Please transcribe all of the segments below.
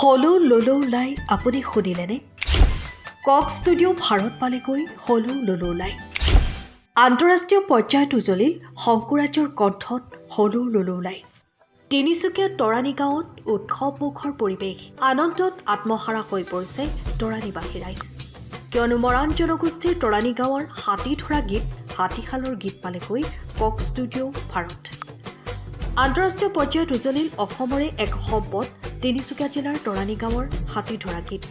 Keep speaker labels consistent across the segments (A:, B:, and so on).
A: হলো ললো লাই আপুনি শুনিলেনে? কক ষ্টুডিঅ' ভাৰত পালেগৈ হলো ললো লাই। আন্তঃৰাষ্ট্ৰীয় পৰ্যায়ত উজলিল শংকুৰাজৰ কণ্ঠত হলো ললো লাই। তিনিচুকীয়া তৰাণী গাঁৱত উৎসৱমুখৰ পৰিৱেশ আনন্দত আত্মহাৰা হৈ পৰিছে তৰাণীবাসী ৰাইজ। কিয়নো মৰাণ জনগোষ্ঠীৰ তৰাণী গাঁৱৰ হাতী ধৰা গীত হাতীশালৰ গীত পালেগৈ কক ষ্টুডিঅ' ভাৰত। আন্তঃৰাষ্ট্ৰীয় পৰ্যায়ত উজলিল অসমৰে এক সম্পদ তিনিচুকীয়া জিলাৰ তৰাণী গাঁৱৰ হাতী ধৰা গীত।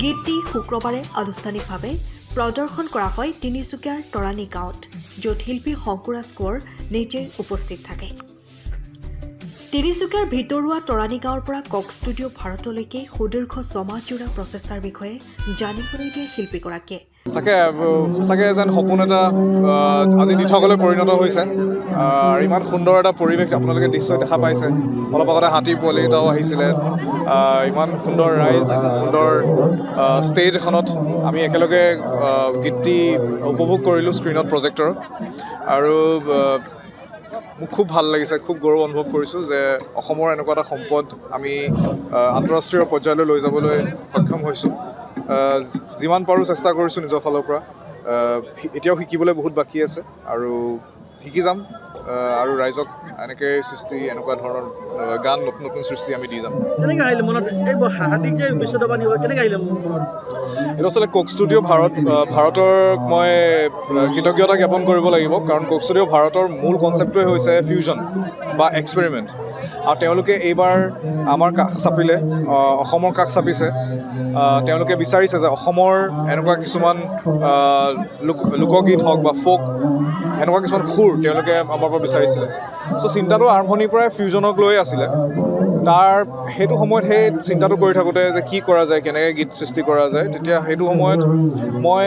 A: গীতটি শুক্ৰবাৰে আনুষ্ঠানিকভাৱে প্ৰদৰ্শন কৰা হয় তিনিচুকীয়াৰ তৰাণী গাঁৱত য'ত শিল্পী শংকুৰাজ কোঁৱৰ নিজেই উপস্থিত থাকে। তিনিচুকীয়াৰ ভিতৰুৱা তৰাণী গাঁৱৰ পৰা কক ষ্টুডিঅ' ভাৰতলৈকে সুদীৰ্ঘ ছমাহজোৰা প্ৰচেষ্টাৰ বিষয়ে জানিবলৈ দিয়ে শিল্পীগৰাকীয়ে।
B: তাকে সঁচাকৈ যেন সপোন এটা আজি দিঠকলৈ পৰিণত হৈছে। ইমান সুন্দৰ এটা পৰিৱেশ আপোনালোকে নিশ্চয় দেখা পাইছে। অলপ আগতে হাতী পোৱালি এটাও আহিছিলে। আহ, ইমান সুন্দৰ ৰাইজ সুন্দৰ ষ্টেজ এখনত আমি একেলগে গীতটি উপভোগ কৰিলোঁ স্ক্ৰীণত প্ৰজেক্টৰ আৰু মোক খুব ভাল লাগিছে খুব গৌৰৱ অনুভৱ কৰিছোঁ যে অসমৰ এনেকুৱা এটা সম্পদ আমি আন্তঃৰাষ্ট্ৰীয় পৰ্যায়লৈ লৈ যাবলৈ সক্ষম হৈছোঁ। যিমান পাৰোঁ চেষ্টা কৰিছোঁ নিজৰ ফালৰ পৰা। এতিয়াও শিকিবলৈ বহুত বাকী আছে আৰু শিকি যাম আৰু ৰাইজক এনেকৈ সৃষ্টি এনেকুৱা ধৰণৰ গান নতুন নতুন সৃষ্টি আমি দি যাম। এইটো আচলতে কোক ষ্টুডিঅ' ভাৰত ভাৰতৰ মই কৃতজ্ঞতা জ্ঞাপন কৰিব লাগিব কাৰণ কোক ষ্টুডিঅ' ভাৰতৰ মূল কনচেপ্টটোৱে হৈছে ফিউজন বা এক্সপেৰিমেণ্ট আৰু তেওঁলোকে এইবাৰ আমাৰ কাষ চাপিলে অসমৰ কাষ চাপিছে। তেওঁলোকে বিচাৰিছে যে অসমৰ এনেকুৱা কিছুমান লোক লোকগীত হওক বা ফ'ক এনেকুৱা কিছুমান সুৰ তেওঁলোকে আমাৰ পৰা বিচাৰিছিলে। চ' চিন্তাটো আৰম্ভণিৰ পৰাই ফিউজনক লৈ আছিলে। তাৰ সেইটো সময়ত সেই চিন্তাটো কৰি থাকোঁতে যে কি কৰা যায় কেনেকৈ গীত সৃষ্টি কৰা যায় তেতিয়া সেইটো সময়ত মই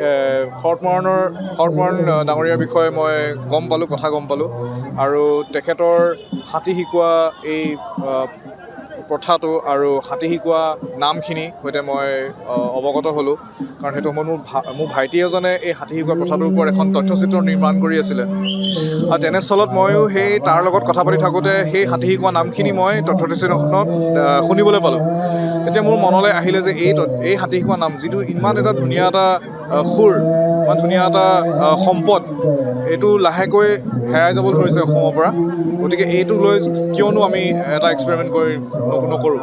B: এ, শৰৎ মৰাণৰ শৰৎ মৰাণ আহ, ডাঙৰীয়াৰ বিষয়ে মই গম পালোঁ কথা গম পালোঁ। আৰু তেখেতৰ হাতী শিকোৱা এই প্ৰথাটো আৰু হাতী শিকোৱা নামখিনি সৈতে মই অৱগত হ'লোঁ। কাৰণ সেইটো সময়ত মোৰ ভা মোৰ ভাইটি এজনে এই হাতী শিকোৱা প্ৰথাটোৰ ওপৰত এখন তথ্যচিত্ৰ নিৰ্মাণ কৰি আছিলে। আৰু তেনেস্থলত ময়ো সেই তাৰ লগত কথা পাতি থাকোঁতে সেই হাতী শিকোৱা নামখিনি মই তথ্যচিত্ৰখনত শুনিবলৈ পালোঁ। তেতিয়া মোৰ মনলৈ আহিলে যে এই এই হাতী শিকোৱা নাম যিটো ইমান এটা ধুনীয়া এটা সুৰ ইমান ধুনীয়া এটা সম্পদ এইটো লাহেকৈ হেৰাই যাব ধৰিছে অসমৰ পৰা। গতিকে এইটো লৈ কিয়নো আমি এটা এক্সপেৰিমেণ্ট কৰি নকৰোঁ।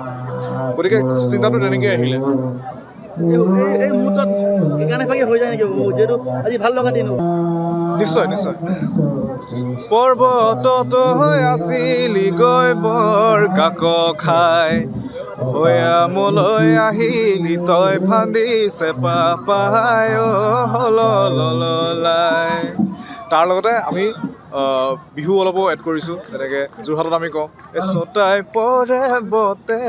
B: গতিকে চিন্তাটো তেনেকৈ আহিলে।
C: এই এই- এই মুহূৰ্তত গান এফাকে হৈ যায় নেকি মোৰ যিহেতু আজি ভাল লগা দিন
B: নিশ্চয় নিশ্চয়। পৰ্বতত হৈ আছিলি গৈ বৰ কাক খাই। ভৈয়ামলৈ আহিলি তই চেপা পাই হললাই তাৰ লগতে আমি বিহু অলপো এড কৰিছোঁ, যেনেকৈ যোৰহাটত আমি কওঁ, এ ছটাই পৰে বতে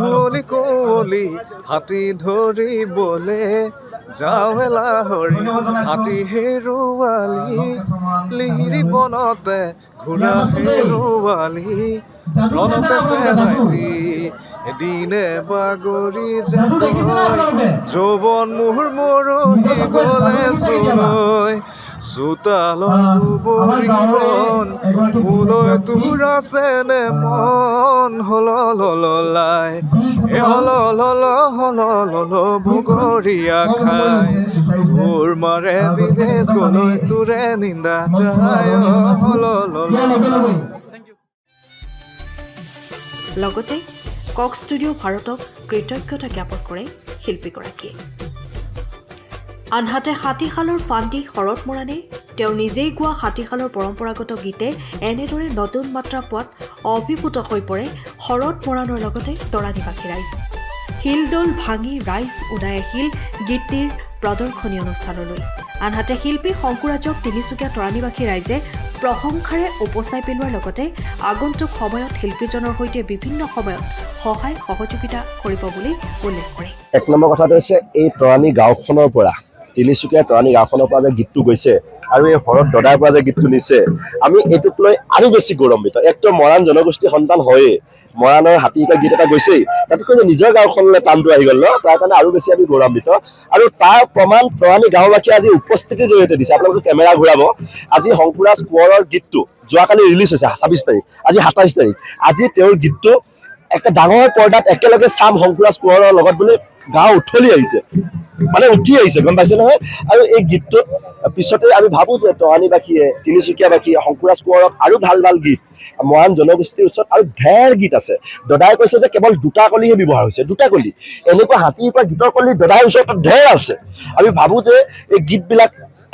B: ধুলি কুঁৱলি হাতী ধৰিবলে যাওঁলা হৰি, হাতী হেৰুৱালি, লিহিৰি বনতে ঘূৰা হেৰুৱালি ৰণতে চেৰাইতি এদিনে বাগৰি যাবই যৌৱন মোৰ মৰহি গ'লে চুলৈ চোতালত দুবৰিবন মোলৈ তোৰ আছেনে মন হল ললাই হল লল হল লল বগৰীয়া খাই তোৰ মাৰে বিদেশ গলৈ তোৰে নিন্দা যায় হল লল
A: লগতে কক ষ্টুডিঅ' ভাৰতক কৃতজ্ঞতা জ্ঞাপন কৰে শিল্পীগৰাকীয়ে। আনহাতে হাতীশালৰ ফান্দি শৰৎ মৰাণে তেওঁ নিজেই গোৱা হাতীশালৰ পৰম্পৰাগত গীতে এনেদৰে নতুন মাত্ৰা পোৱাত অভিভূত হৈ পৰে শৰৎ মৰাণৰ লগতে তৰাণীবাসী ৰাইজ। শিলদল ভাঙি ৰাইজ ওলাই আহিল গীতটিৰ প্ৰদৰ্শনী অনুষ্ঠানলৈ। আনহাতে শিল্পী শংকুৰাজক তিনিচুকীয়া তৰাণীবাসী ৰাইজে প্ৰশংসাৰে উপচাই পেলোৱাৰ লগতে আগন্তুক সময়ত শিল্পীজনৰ সৈতে বিভিন্ন সময়ত সহায় সহযোগিতা কৰিব বুলি উল্লেখ কৰে।
D: এক নম্বৰ কথাটো হৈছে এই তৰাণী গাঁওখনৰ পৰা তিনিচুকীয়া তৰাণী গাঁওখনৰ পৰা যে গীতটো গৈছে আৰু এই শৰৎ দদাৰ পৰা যে গীতটো নিছে, আমি এইটোক লৈ আৰু বেছি গৌৰৱান্বিত। একটো মৰাণ জনগোষ্ঠীৰ সন্তান হয়েই। মৰাণৰ হাতীকা গীত এটা গৈছেই। তাতকৈ যে নিজৰ গাঁওখনলৈ টানটো আহি গ'ল ন, তাৰ কাৰণে আৰু বেছি আমি গৌৰৱান্বিত। আৰু তাৰ প্ৰমাণ তৰাণী গাঁওবাসীয়ে আজি উপস্থিতিৰ জৰিয়তে দিছে। আপোনালোকে কেমেৰা ঘূৰাব। আজি শংকুৰাজ কোঁৱৰৰ গীতটো যোৱাকালি ৰিলিজ হৈছে, ছাব্বিছ তাৰিখ, আজি সাতাইছ তাৰিখ। আজি তেওঁৰ গীতটো একটা ডাঙৰ পৰ্দাত একেলগে চাম শংকুৰাজ কোঁৱৰৰ লগত বোলে গাঁও উঠলি আহিছে। মানে উঠি আহিছে গম পাইছে নহয়? আৰু এই গীতটোত পিছতে আমি ভাবো যে টৰাণীবাসীয়ে তিনিচুকীয়াবাসীয়ে শংকুৰাজ কোঁৱৰক আৰু ভালো ভালো গীত মৰাণ জনগোষ্ঠীৰ ওচৰত আৰু ঢেৰ গীত আছে। দদাই কৈছে যে কেৱল দুটা কলিহে ব্যৱহাৰ হৈছে দুটা কলি। এনেকুৱা হাতী পৰা গীতৰ কলি দদাইৰ ওচৰত ঢেৰ আছে। আমি ভাবো যে এই গীতবিলাক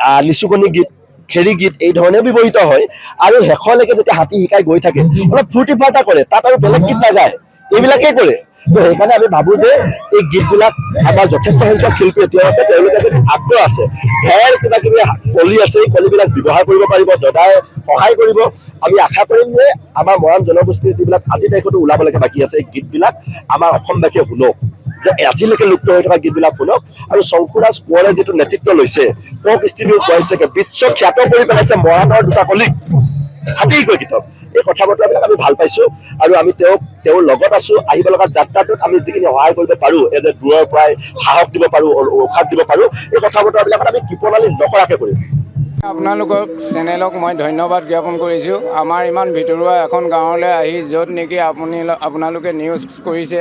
D: আহ, নিচুকনি গীত খেৰী গীত এই ধৰণে ব্যৱহৃত হয়। আৰু শেষলৈকে যেতিয়া হাতী শিকাই গৈ থাকে অলপ ফূৰ্তি ফাৰ্তা কৰে তাত আৰু বেলেগ গীত নাগায়। এইবিলাকেই কৰে? তো সেইকাৰণে আমি ভাবো যে এই গীতবিলাক আমাৰ যথেষ্ট সংখ্যক শিল্পী এতিয়াও আছে, তেওঁলোকে যদি আগ্ৰহ আছে ঢেৰ কিবা কিবি কলি আছে, এই কলিবিলাক ব্যৱহাৰ কৰিব পাৰিব, দদাই সহায় কৰিব। আমি আশা কৰিম যে আমাৰ মৰাণ জনগোষ্ঠীৰ যিবিলাক আজিৰ তাৰিখতো ওলাবলৈকে বাকী আছে, এই গীতবিলাক আমাৰ অসমবাসীয়ে শুনক। যে আজিলৈকে লুপ্ত হৈ থকা গীতবিলাক শুনক। আৰু শংকুৰাজ কোঁৱৰে যিটো নেতৃত্ব লৈছে তেওঁক ষ্টুডিঅ' কৈছেগে বিশ্বখ্যাত কৰি পেলাইছে মৰাণৰ দুটা কলিক। হাতীকৈ কিতাপ এই কথা বতৰাবিলাক আমি ভালো পাইছো আৰু আমি তেওঁক তেওঁৰ লগত আছো, আহিব লগা যাত্ৰাটোত আমি যিখিনি সহায় কৰিব পাৰো, এই যে দূৰৰ পৰাই সাহস দিব পাৰো উশাহ দিব পাৰো, এই কথা বতৰাবিলাকত আমি কৃপণালী নকৰাকে কৰিম।
E: আপোনালোকক চেনেলক মই ধন্যবাদ জ্ঞাপন কৰিছোঁ। আমাৰ ইমান ভিতৰুৱা এখন গাঁৱলৈ আহি য'ত নেকি আপুনি আপোনালোকে নিউজ কৰিছে,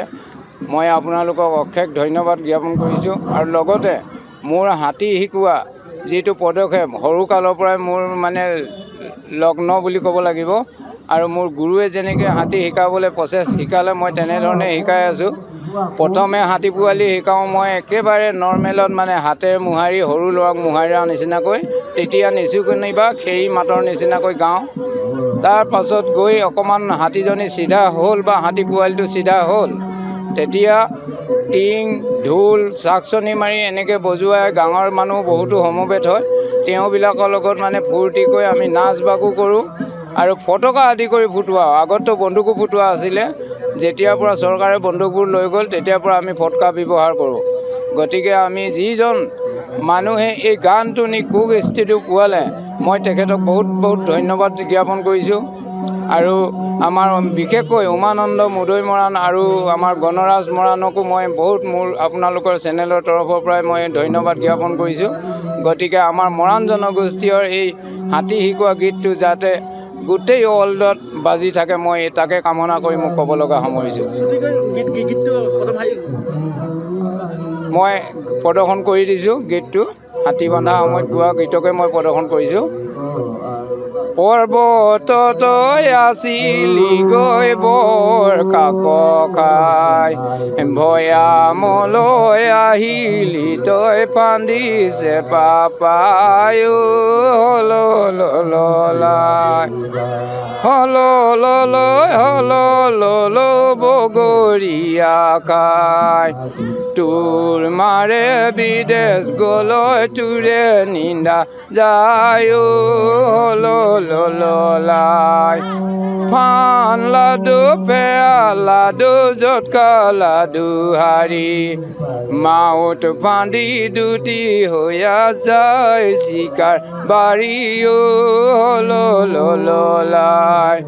E: মই আপোনালোকক অশেষ ধন্যবাদ জ্ঞাপন কৰিছোঁ। আৰু লগতে মোৰ হাতী শিকোৱা যিটো পদক্ষেপ সৰুকালৰ পৰাই মোৰ মানে লগ্ন বুলি ক'ব লাগিব আৰু মোৰ গুৰুৱে যেনেকৈ হাতী শিকাবলৈ প্ৰচেছ শিকালে মই তেনেধৰণে শিকাই আছোঁ। প্ৰথমে হাতী পোৱালি শিকাওঁ মই একেবাৰে নৰ্মেলত মানে হাতেৰে মোহাৰি সৰু ল'ৰাক মোহাৰাৰ নিচিনাকৈ। তেতিয়া নিচুকনি বা খেৰী মাতৰ নিচিনাকৈ গাওঁ। তাৰ পাছত গৈ অকণমান হাতীজনী চিধা হ'ল বা হাতী পোৱালিটো চিধা হ'ল। তেতিয়া টিং ঢোল চাকচনি মাৰি এনেকৈ বজোৱাই গাঁৱৰ মানুহ বহুতো সমবেত হয়। তেওঁবিলাকৰ লগত মানে ফূৰ্তি কৰি আমি নাচ বাগো কৰোঁ। আৰু ফটকা আদি কৰি ফুটুৱাওঁ আগততো বন্দুকো ফুটোৱা আছিলে যেতিয়াৰ পৰা চৰকাৰে বন্দুকবোৰ লৈ গ'ল তেতিয়াৰ পৰা আমি ফটকা ব্যৱহাৰ কৰোঁ। গতিকে আমি যিজন মানুহে এই গানটো নি কুক স্থিতিটো পোৱালে মই তেখেতক বহুত বহুত ধন্যবাদ জ্ঞাপন কৰিছোঁ। আৰু আমাৰ বিশেষকৈ উমানন্দ মুদৈ মৰাণ আৰু আমাৰ গণৰাজ মৰাণকো মই বহুত মোৰ আপোনালোকৰ চেনেলৰ তৰফৰ পৰাই মই ধন্যবাদ জ্ঞাপন কৰিছোঁ। গতিকে আমাৰ মৰাণ জনগোষ্ঠীয় এই হাতী শিকোৱা গীতটো যাতে গোটেই ৱৰ্ল্ডত বাজি থাকে মই তাকে কামনা কৰি মোক ক'ব লগা সামৰিছোঁ। মই প্ৰদৰ্শন কৰি দিছোঁ গীতটো হাতী বন্ধা সময়ত গোৱা গীতকে মই প্ৰদৰ্শন কৰিছোঁ। পর্বত আসিলি গৈ বৰ কাকাই ভৈয়ামলৈ আহিলি তই পান্দিছে পাপাই। হল ললাই হল ললৈ হল লল বগৰীয়া খাই টুর মারে বিদেশ গোলো টুরে নিন্দা যায় হলো লোলাই ফান লাডু, পেয়া লাডু, জটকা লাডু হারি। মাউট ফাঁদি দুটি হইয়া যায় শিকার বাড়ি হলো লোলাই